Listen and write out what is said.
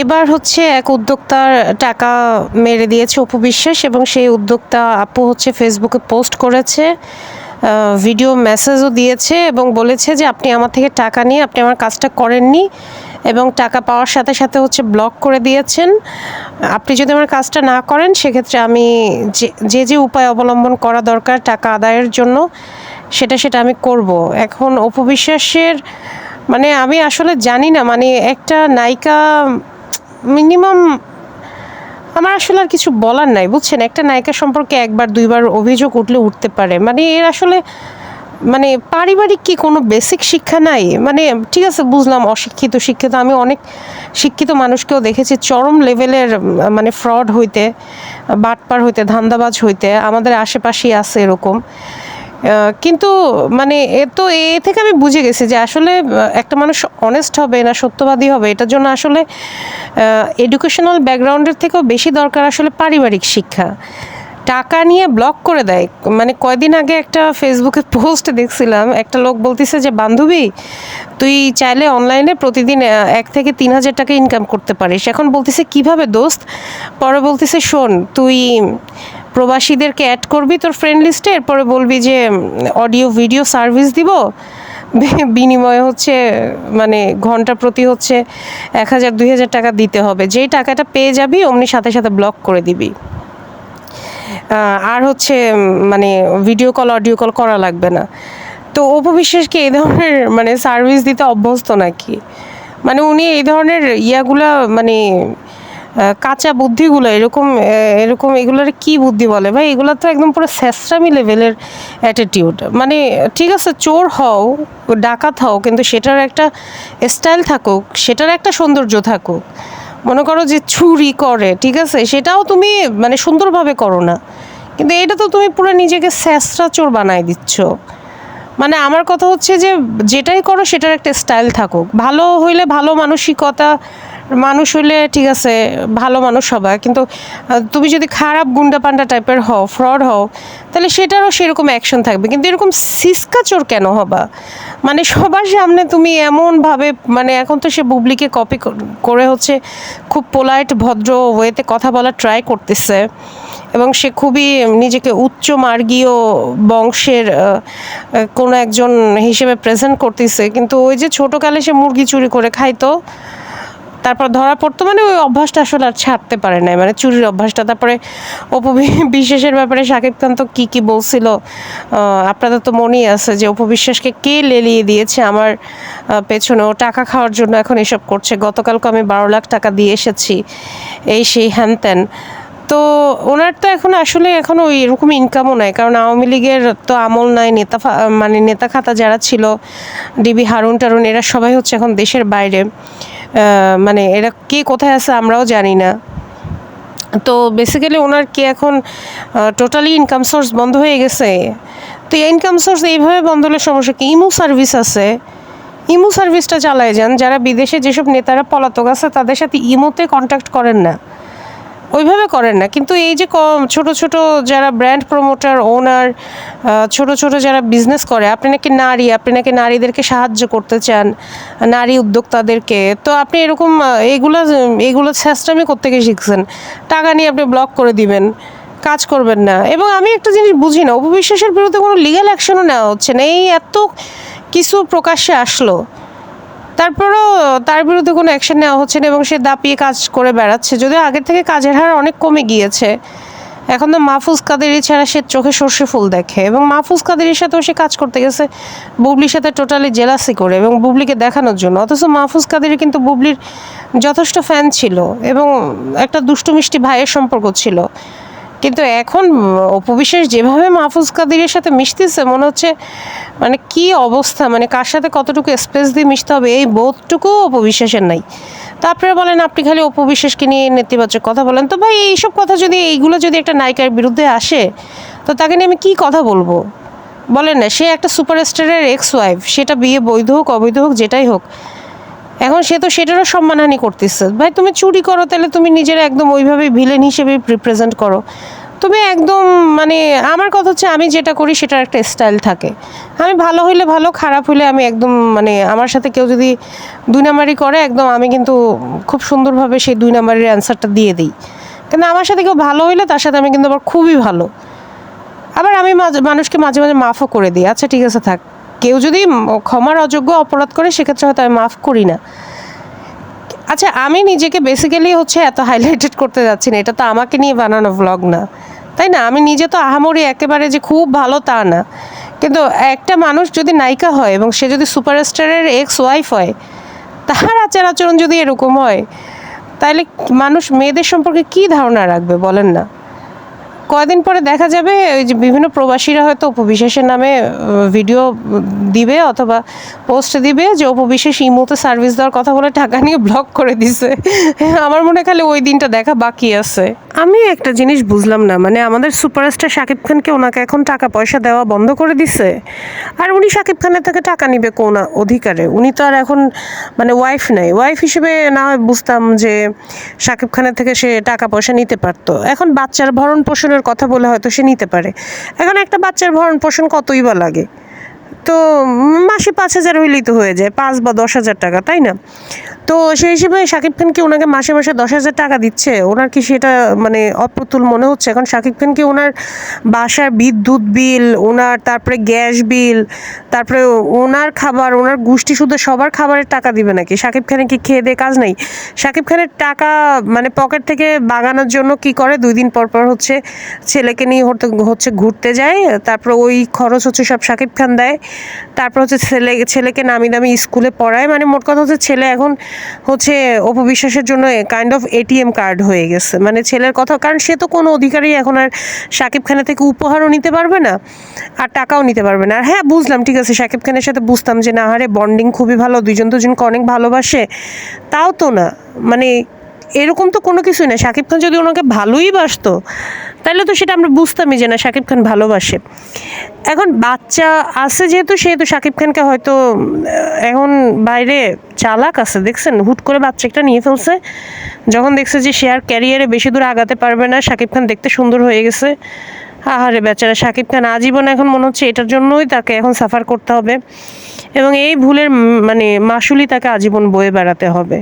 এবার হচ্ছে এক উদ্যোক্তার টাকা মেরে দিয়েছে অপু বিশ্বাস এবং সেই উদ্যোক্তা আপু হচ্ছে ফেসবুকে পোস্ট করেছে ভিডিও মেসেজও দিয়েছে এবং বলেছে যে আপনি আমার থেকে টাকা নিয়ে আপনি আমার কাজটা করেননি এবং টাকা পাওয়ার সাথে সাথে হচ্ছে ব্লক করে দিয়েছেন। আপনি যদি আমার কাজটা না করেন, সেক্ষেত্রে আমি যে যে উপায় অবলম্বন করা দরকার টাকা আদায়ের জন্য, সেটা সেটা আমি করব। এখন অপু বিশ্বাসের মানে আমি আসলে জানি না মানে একটা নায়িকা মিনিমাম আমার আসলে আর কিছু বলার নাই, বুঝছেন? একটা নায়িকা সম্পর্কে একবার, দুইবার অভিযোগ উঠলে উঠতে পারে। মানে এর আসলে মানে পারিবারিক কি কোনো বেসিক শিক্ষা নাই? মানে ঠিক আছে, বুঝলাম, অশিক্ষিত শিক্ষিত, আমি অনেক শিক্ষিত মানুষকেও দেখেছি, চরম লেভেলের মানে ফ্রড হইতে, বাটপার হইতে, ধান্দাবাজ হইতে, আমাদের আশেপাশেই আছে এরকম। কিন্তু মানে এ তো এ থেকে আমি বুঝে গেছি যে আসলে একটা মানুষ অনেস্ট হবে না, সত্যবাদী হবে, এটার জন্য আসলে এডুকেশনাল ব্যাকগ্রাউন্ডের থেকেও বেশি দরকার আসলে পারিবারিক শিক্ষা। টাকা নিয়ে ব্লক করে দেয়। মানে কয়দিন আগে একটা ফেসবুকে পোস্ট দেখছিলাম, একটা লোক বলতেছে যে, বান্ধবী, তুই চাইলে অনলাইনে প্রতিদিন এক থেকে তিন হাজার টাকা ইনকাম করতে পারিস। এখন বলতেছে, কীভাবে দোস্ত? পরে বলতেছে, শোন, তুই প্রবাসীদেরকে অ্যাড করবি তোর ফ্রেন্ড লিস্টে এরপরে বলবি যে অডিও ভিডিও সার্ভিস দিব। বিনিময়ে হচ্ছে মানে ঘণ্টা প্রতি হচ্ছে এক হাজার, দুই হাজার টাকা দিতে হবে। যেই টাকাটা পেয়ে যাবি, অমনি সাথে সাথে ব্লক করে দিবি। আর হচ্ছে মানে ভিডিও কল অডিও কল করা লাগবে না। তো অপু বিশ্বাসকে এই ধরনের মানে সার্ভিস দিতে অভ্যস্ত নাকি? মানে উনি এই ধরনের ইয়াগুলা মানে কাঁচা বুদ্ধিগুলো, এরকম এরকম এগুলোর কি বুদ্ধি বলে? ভাই, এগুলো তো একদম পুরো স্যাস্ট্রামি লেভেলের অ্যাটিটিউড মানে ঠিক আছে, চোর হও, ডাকাত হও, কিন্তু সেটার একটা স্টাইল থাকুক, সেটার একটা সৌন্দর্য থাকুক। মনে করো যে ছুরি করে, ঠিক আছে, সেটাও তুমি মানে সুন্দরভাবে করো না। কিন্তু এটা তো তুমি পুরো নিজেকে স্যাসরা চোর বানাই দিচ্ছ। মানে আমার কথা হচ্ছে যে, যেটাই করো, সেটার একটা স্টাইল থাকুক। ভালো হইলে ভালো মানসিকতা মানুষ হইলে ঠিক আছে, ভালো মানুষ হবা। কিন্তু তুমি যদি খারাপ গুন্ডা পান্ডা টাইপের হও ফ্রড হও, তাহলে সেটারও সেরকম অ্যাকশন থাকবে। কিন্তু এরকম সিসকা চোর কেন হবা? মানে সবার সামনে তুমি এমনভাবে মানে এখন তো সে বুবলিকে কপি করে হচ্ছে খুব পোলাইট ভদ্র ওয়েতে কথা বলার ট্রাই করতেছে। এবং সে খুবই নিজেকে উচ্চ মার্গীয় বংশের কোনো একজন হিসেবে প্রেজেন্ট করতেছে। কিন্তু ওই যে ছোটোকালে সে মুরগি চুরি করে খাইতো তারপর ধরা পড়তো মানে ওই অভ্যাসটা আসলে আর ছাড়তে পারে নাই। মানে চুরির অভ্যাসটা। তারপরে অপু বিশ্বাসের ব্যাপারে শাকিব খান তো কী কী বলছিল আপনাদের তো মনেই আছে যে অপু বিশ্বাসকে কে লেলিয়ে দিয়েছে আমার পেছনে ও টাকা খাওয়ার জন্য এখন এসব করছে। গতকালকে আমি বারো লাখ টাকা দিয়ে এসেছি এই সেই হ্যান ত্যান তো ওনার তো এখন আসলে এখন ওই এরকম ইনকামও নাই। কারণ আওয়ামী লীগের তো আমল নাই, নেতা মানে নেতা খাতা যারা ছিল ডিবি হারুন টারুন, এরা সবাই হচ্ছে এখন দেশের বাইরে। মানে এরা কে কোথায় আছে আমরাও জানি না। তো বেসিক্যালি ওনার কি এখন টোটালি ইনকাম সোর্স বন্ধ হয়ে গেছে। তো এই ইনকাম সোর্স এইভাবে বন্ধ হলে সমস্যা কি? ইমো সার্ভিস আছে। ইমো সার্ভিসটা চালায় যান। যারা বিদেশে যেসব নেতারা পলাতক আছে, তাদের সাথে ইমোতে কন্ট্যাক্ট করেন না। ওইভাবে করেন না। কিন্তু এই যে কম, ছোট ছোট যারা ব্র্যান্ড প্রমোটার ওনার ছোট ছোট যারা বিজনেস করে, আপনি নাকি নারী, আপনি নাকি নারীদেরকে সাহায্য করতে চান, নারী উদ্যোক্তাদেরকে, তো আপনি এরকম এগুলো এগুলো স্যাস্টামি করতে গিয়ে শিখছেন? টাকা নিয়ে আপনি ব্লক করে দিবেন, কাজ করবেন না। এবং আমি একটা জিনিস বুঝি না, অপবিশ্বাসের বিরুদ্ধে কোনো লিগ্যাল অ্যাকশনও নেওয়া হচ্ছে না। এই এত কিছু প্রকাশ্যে আসলো। তারপরেও তার বিরুদ্ধে কোনো অ্যাকশন নেওয়া হচ্ছে না এবং সে দাপিয়ে কাজ করে বেড়াচ্ছে। যদিও আগের থেকে কাজের হার অনেক কমে গিয়েছে। এখন তো মাহফুজ কাদেরি ছাড়া সে চোখে সর্ষে ফুল দেখে এবং মাহফুজ কাদেরির সাথেও সে কাজ করতে গেছে বুবলির সাথে টোটালি জেলাসি করে এবং বুবলিকে দেখানোর জন্য। অথচ মাহফুজ কাদেরি কিন্তু বুবলির যথেষ্ট ফ্যান ছিল এবং একটা দুষ্টু মিষ্টি ভাইয়ের সম্পর্ক ছিল। কিন্তু এখন অপবিশ্বাস যেভাবে মাহফুজ কাদিরের সাথে মিশতেছে, মনে হচ্ছে মানে কি অবস্থা মানে কার সাথে কতটুকু স্পেস দিয়ে মিশতে হবে, এই বোধটুকু অপবিশ্বাসের নাই। তারপরে বলেন, আপনি খালি অপবিশ্বাসকে নিয়ে নেতিবাচক কথা বলেন। তো ভাই, এইসব কথা যদি, এইগুলো যদি একটা নায়িকার বিরুদ্ধে আসে, তো তাকে নিয়ে আমি কী কথা বলব? বলেন না, সে একটা সুপারস্টারের এক্স ওয়াইফ সেটা বিয়ে বৈধ হোক, অবৈধ হোক, যেটাই হোক। এখন সে তো সেটারও সম্মানহানি করতেছে। ভাই, তুমি চুরি করো, তাহলে তুমি নিজের একদম ওইভাবে ভিলেন হিসেবে রিপ্রেজেন্ট করো। তুমি একদম মানে আমার কথা হচ্ছে আমি যেটা করি সেটার একটা স্টাইল থাকে। আমি ভালো হইলে ভালো, খারাপ হইলে আমি একদম মানে আমার সাথে কেউ যদি দুই নাম্বারই করে, একদম আমি কিন্তু খুব সুন্দরভাবে সেই দুই নাম্বারের অ্যান্সারটা দিয়ে দিই। কিন্তু আমার সাথে কেউ ভালো হইলে তার সাথে আমি কিন্তু আবার খুবই ভালো। আবার আমি মানুষকে মাঝে মাঝে মাফও করে দিই। আচ্ছা ঠিক আছে, থাক। কেউ যদি ক্ষমার অযোগ্য অপরাধ করে, সেক্ষেত্রে হয়তো আমি মাফ করি না। আচ্ছা আমি নিজেকে বেসিক্যালি হচ্ছে এত হাইলাইটেড করতে যাচ্ছি না। এটা তো আমাকে নিয়ে বানানো ভ্লগ না। তাই না? আমি নিজে তো আহামরি একেবারে যে খুব ভালো তা না। কিন্তু একটা মানুষ যদি নায়িকা হয় এবং সে যদি সুপারস্টারের এক্স ওয়াইফ হয় তাহার আচার আচরণ যদি এরকম হয় তাহলে মানুষ মেয়েদের সম্পর্কে কি ধারণা রাখবে বলেন না? কয়দিন পরে দেখা যাবে ওই যে বিভিন্ন প্রবাসীরা হয়তো উপবিশেষের নামে ভিডিও দিবে অথবা পোস্ট দিবে যে উপবিশেষ ইমোতে সার্ভিস দেওয়ার কথা বলে টাকা নিয়ে ব্লক করে দিছে। আমার মনে খালি ওই দিনটা দেখা বাকি আছে। আমি একটা জিনিস বুঝলাম না মানে আমাদের সুপারস্টার শাকিব খানকে ওনাকে এখন টাকা পয়সা দেওয়া বন্ধ করে দিছে, আর উনি শাকিব খানের থেকে টাকা নিবে কোন অধিকারে? উনি তো আর এখন মানে ওয়াইফ নাই। ওয়াইফ হিসেবে না বুঝতাম যে শাকিব খানের থেকে সে টাকা পয়সা নিতে পারতো। এখন বাচ্চার ভরণ পোষণের কথা বলে হয়তো সে নিতে পারে। এখন একটা বাচ্চার ভরণ পোষণ কতই বা লাগে? তো মাসে পাঁচ হাজার হইলেই তো হয়ে যায়, পাঁচ বা দশ হাজার টাকা, তাই না? তো সেই হিসেবে শাকিব খান কি ওনাকে মাসে মাসে দশ হাজার টাকা দিচ্ছে? ওনার কি সেটা মানে অপ্রতুল মনে হচ্ছে? এখন শাকিব খান কি ওনার বাসার বিদ্যুৎ বিল, ওনার তারপরে গ্যাস বিল, তারপরে ওনার খাবার, ওনার গোষ্ঠী শুধু সবার খাবারের টাকা দিবে নাকি? শাকিব খানের কি খেয়ে দিয়ে কাজ নেই? শাকিব খানের টাকা মানে পকেট থেকে বাগানোর জন্য কি করে? দুই দিন পর পর হচ্ছে ছেলেকে নিয়ে হচ্ছে ঘুরতে যায়। তারপর ওই খরচ হচ্ছে সব শাকিব খান দেয়। তারপর হচ্ছে ছেলে, ছেলেকে নামি দামি স্কুলে পড়ায়। মানে মোট কথা হচ্ছে ছেলে এখন হচ্ছে অপবিশ্বাসের জন্য কাইন্ড অফ এটিএম কার্ড হয়ে গেছে। মানে ছেলের কথা, কারণ সে তো কোনো অধিকারই এখন আর শাকিব খানের থেকে উপহারও নিতে পারবে না, আর টাকাও নিতে পারবে না। আর হ্যাঁ বুঝলাম, ঠিক আছে শাকিব খানের সাথে বুঝতাম যে, না হারে বন্ডিং খুবই ভালো দুজন দুজনকে অনেক ভালোবাসে। তাও তো না। মানে এরকম তো কোনো কিছুই না। শাকিব খান যদি ওনাকে ভালোই বাসতো তাহলে তো সেটা আমরা বুঝতামই যে না, শাকিব খান ভালোবাসে। এখন বাচ্চা আছে যেহেতু, সেহেতু শাকিব খানকে হয়তো এখন বাইরে চালাক আছে, দেখছেন? হুট করে বাচ্চা একটা নিয়ে ফেলছে। যখন দেখছে যে সে আর ক্যারিয়ারে বেশি দূর আগাতে পারবে না, শাকিব খান দেখতে সুন্দর হয়ে গেছে। আহারে বেচারা, শাকিব খান আজীবন এখন মনে হচ্ছে এটার জন্যই তাকে এখন সাফার করতে হবে। এবং এই ভুলের মানে মাসুলি তাকে আজীবন বয়ে বেড়াতে হবে।